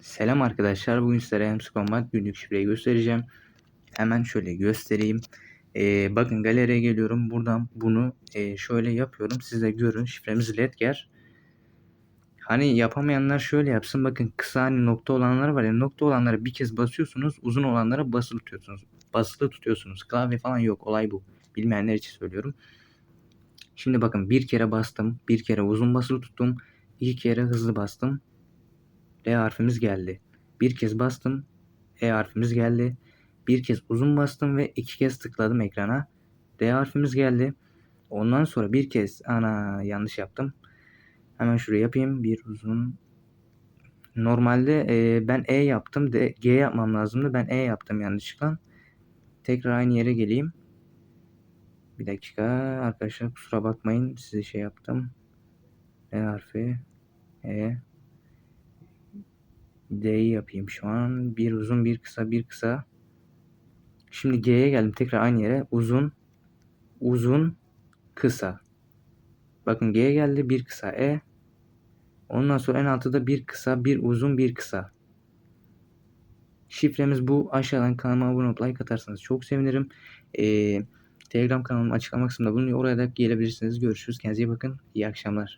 Selam arkadaşlar. Bugün sizlere Hems Combat günlük şifreyi göstereceğim. Hemen şöyle göstereyim. Ee, bakın galeriye geliyorum. Buradan bunu e, şöyle yapıyorum. Siz de görün. Şifremiz Ledger. Hani yapamayanlar şöyle yapsın. Bakın kısa hani nokta olanlar var ya. Nokta olanlara bir kez basıyorsunuz. Uzun olanlara basılı tutuyorsunuz. Basılı tutuyorsunuz. Klavye falan yok. Olay bu. Bilmeyenler için söylüyorum. Şimdi bakın bir kere bastım. Bir kere uzun basılı tuttum. iki kere hızlı bastım. E harfimiz geldi. Bir kez bastım. E harfimiz geldi. Bir kez uzun bastım ve iki kez tıkladım ekrana. D harfimiz geldi. Ondan sonra bir kez ana yanlış yaptım. Hemen şuraya yapayım. Bir uzun. Normalde e, ben E yaptım. D, G yapmam lazımdı. Ben E yaptım yanlışlıkla. Tekrar aynı yere geleyim. Bir dakika arkadaşlar kusura bakmayın. Size şey yaptım. E harfi. E. D'yi yapayım şu an. Bir uzun bir kısa bir kısa. Şimdi G'ye geldim tekrar aynı yere. Uzun uzun kısa. Bakın G'ye geldi bir kısa E. Ondan sonra en altıda bir kısa bir uzun bir kısa. Şifremiz bu. Aşağıdan kanalıma abone olup like atarsanız çok sevinirim. Ee, Telegram kanalım açıklama kısmında bulunuyor. Oraya da gelebilirsiniz. Görüşürüz. Kendinize iyi bakın. İyi akşamlar.